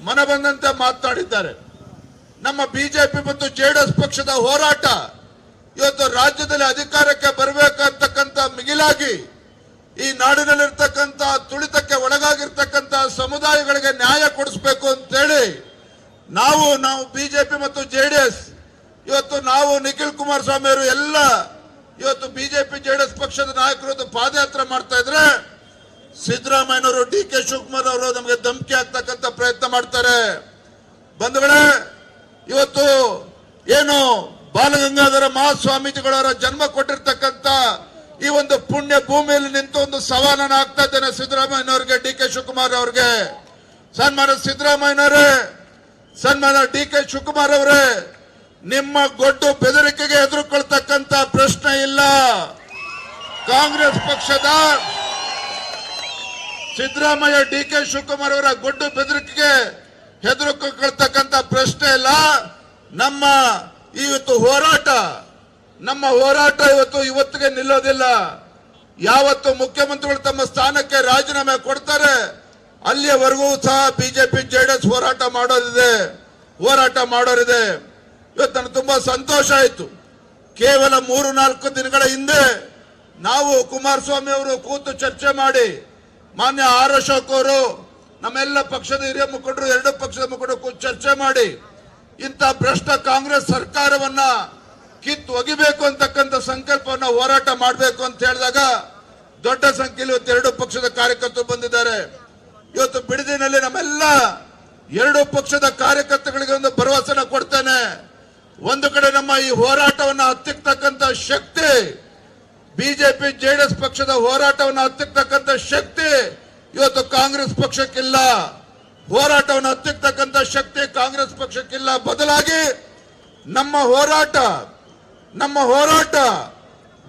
ಮನ ಬಂದಂತೆ ಮಾತನಾಡಿದ್ದಾರೆ ನಮ್ಮ ಬಿಜೆಪಿ ಮತ್ತು ಜೆಡಿಎಸ್ ಪಕ್ಷದ ಹೋರಾಟ ಇವತ್ತು ರಾಜ್ಯದಲ್ಲಿ ಅಧಿಕಾರಕ್ಕೆ ಬರಬೇಕಂತಕ್ಕಂಥ ಮಿಗಿಲಾಗಿ ಈ ನಾಡಿನಲ್ಲಿರ್ತಕ್ಕಂಥ ತುಳಿತಕ್ಕೆ ಒಳಗಾಗಿರ್ತಕ್ಕಂಥ ಸಮುದಾಯಗಳಿಗೆ ನ್ಯಾಯ ಕೊಡಿಸ್ಬೇಕು ಅಂತೇಳಿ ನಾವು ನಾವು ಬಿಜೆಪಿ ಮತ್ತು ಜೆಡಿಎಸ್, ಇವತ್ತು ನಾವು ನಿಖಿಲ್ ಕುಮಾರಸ್ವಾಮಿ ಅವರು ಎಲ್ಲ ಇವತ್ತು ಬಿಜೆಪಿ, ಜೆಡಿಎಸ್ ಪಕ್ಷದ ನಾಯಕರು ಪಾದಯಾತ್ರೆ ಮಾಡ್ತಾ ಇದ್ರೆ ಸಿದ್ದರಾಮಯ್ಯನವರು ಡಿ ಕೆ ಶಿವಕುಮಾರ್ ಅವರು ನಮಗೆ ಧಮಕಿ ಆಗ್ತಕ್ಕಂಥ ಪ್ರಯತ್ನ ಮಾಡ್ತಾರೆ. ಬಂಧುಗಳೇ, ಇವತ್ತು ಏನು ಬಾಲಗಂಗಾಧರ ಮಹಾಸ್ವಾಮೀಜಿಗಳವರ ಜನ್ಮ ಕೊಟ್ಟಿರ್ತಕ್ಕಂಥ ಈ ಒಂದು ಪುಣ್ಯ ಭೂಮಿಯಲ್ಲಿ ನಿಂತು ಒಂದು ಸವಾಲನ್ನು ಹಾಕ್ತಾ ಇದ್ದೇನೆ ಸಿದ್ದರಾಮಯ್ಯನವರಿಗೆ ಡಿ ಕೆ ಶಿವಕುಮಾರ್ ಅವ್ರಿಗೆ. ಸನ್ಮಾನ ಸಿದ್ದರಾಮಯ್ಯನವರೇ ಸನ್ಮಾನ ಡಿ ಕೆ ಶಿವಕುಮಾರ್ ಅವರೇ, ನಿಮ್ಮ ಗೊಡ್ಡು ಬೆದರಿಕೆಗೆ ಎದುರುಕೊಳ್ತಕ್ಕಂತ ಪ್ರಶ್ನೆ ಇಲ್ಲ. ಕಾಂಗ್ರೆಸ್ ಪಕ್ಷದ ಸಿದ್ದರಾಮಯ್ಯ ಡಿ ಕೆ ಶಿವಕುಮಾರ್ ಅವರ ಗುಡ್ಡು ಬೆದರಿಕೆಗೆ ಹೆದರುಕೊಳ್ತಕ್ಕಂತ ಪ್ರಶ್ನೆ ಇಲ್ಲ. ನಮ್ಮ ಇವತ್ತು ಹೋರಾಟ, ನಮ್ಮ ಹೋರಾಟ ಇವತ್ತು ಇವತ್ತಿಗೆ ನಿಲ್ಲೋದಿಲ್ಲ. ಯಾವತ್ತು ಮುಖ್ಯಮಂತ್ರಿಗಳು ತಮ್ಮ ಸ್ಥಾನಕ್ಕೆ ರಾಜೀನಾಮೆ ಕೊಡ್ತಾರೆ. ಅಲ್ಲಿಯವರೆಗೂ ಸಹ ಬಿಜೆಪಿ ಜೆಡಿಎಸ್ ಹೋರಾಟ ಮಾಡೋದಿದೆ. ಹೋರಾಟ ಮಾಡೋರಿದೆ. ಇವತ್ತು ನನಗೆ ತುಂಬಾ ಸಂತೋಷ ಆಯಿತು. ಕೇವಲ ಮೂರು ನಾಲ್ಕು ದಿನಗಳ ಹಿಂದೆ ನಾವು ಕುಮಾರಸ್ವಾಮಿ ಅವರು ಕೂತು ಚರ್ಚೆ ಮಾಡಿ ಮಾನ್ಯ ಆರ್ ಅಶೋಕ್ ಅವರು, ನಮ್ಮೆಲ್ಲ ಪಕ್ಷದ ಹಿರಿಯ ಮುಖಂಡರು, ಎರಡು ಪಕ್ಷದ ಮುಖಂಡರು ಚರ್ಚೆ ಮಾಡಿ, ಇಂಥ ಭ್ರಷ್ಟ ಕಾಂಗ್ರೆಸ್ ಸರ್ಕಾರವನ್ನ ಕಿತ್ತು ಒಗಿಬೇಕು ಅಂತಕ್ಕಂಥ ಸಂಕಲ್ಪವನ್ನ ಹೋರಾಟ ಮಾಡಬೇಕು ಅಂತ ಹೇಳಿದಾಗ ದೊಡ್ಡ ಸಂಖ್ಯೆಯಲ್ಲಿ ಇವತ್ತು ಎರಡು ಪಕ್ಷದ ಕಾರ್ಯಕರ್ತರು ಬಂದಿದ್ದಾರೆ. ಇವತ್ತು ಬಿಡದಿನಲ್ಲಿ ನಮ್ಮೆಲ್ಲ ಎರಡು ಪಕ್ಷದ ಕಾರ್ಯಕರ್ತಗಳಿಗೆ ಒಂದು ಭರವಸೆನ ಕೊಡ್ತೇನೆ. ಒಂದು ಕಡೆ ನಮ್ಮ ಈ ಹೋರಾಟವನ್ನು ಹತ್ತಿಕ್ಕತಕ್ಕಂಥ ಶಕ್ತಿ ಬಿಜೆಪಿ ಜೆಡಿಎಸ್ ಪಕ್ಷದ ಹೋರಾಟವನ್ನು ಹತ್ತಿರ್ತಕ್ಕಂಥ ಶಕ್ತಿ ಇವತ್ತು ಕಾಂಗ್ರೆಸ್ ಪಕ್ಷಕ್ಕಿಲ್ಲ. ಹೋರಾಟವನ್ನು ಹತ್ತಿರ್ತಕ್ಕಂಥ ಶಕ್ತಿ ಕಾಂಗ್ರೆಸ್ ಪಕ್ಷಕ್ಕಿಲ್ಲ. ಬದಲಾಗಿ ನಮ್ಮ ಹೋರಾಟ ನಮ್ಮ ಹೋರಾಟ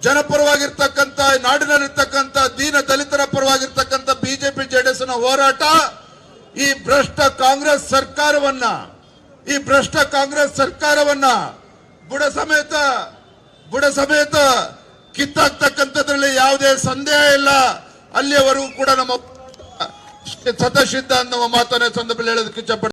ಜನಪರವಾಗಿರ್ತಕ್ಕಂಥ, ನಾಡಿನಲ್ಲಿರ್ತಕ್ಕಂಥ, ದೀನ ದಲಿತರ ಪರವಾಗಿರ್ತಕ್ಕಂಥ ಬಿಜೆಪಿ ಜೆಡಿಎಸ್ನ ಹೋರಾಟ, ಈ ಭ್ರಷ್ಟ ಕಾಂಗ್ರೆಸ್ ಸರ್ಕಾರವನ್ನ, ಈ ಭ್ರಷ್ಟ ಕಾಂಗ್ರೆಸ್ ಸರ್ಕಾರವನ್ನ ಬುಡ ಸಮೇತ ಬುಡ ಸಮೇತ ಕಿತ್ತಾಕ್ತಕ್ಕಂಥದ್ರಲ್ಲಿ ಯಾವುದೇ ಸಂದೇಹ ಇಲ್ಲ. ಅಲ್ಲಿಯವರೆಗೂ ಕೂಡ ನಮ್ಮ ಸತಶಿದ್ಧ ಅನ್ನುವ ಮಾತನ್ನೇ ಸಂದರ್ಭದಲ್ಲಿ ಹೇಳೋದಕ್ಕೆ ಇಚ್ಛಪಡ್ತೀನಿ.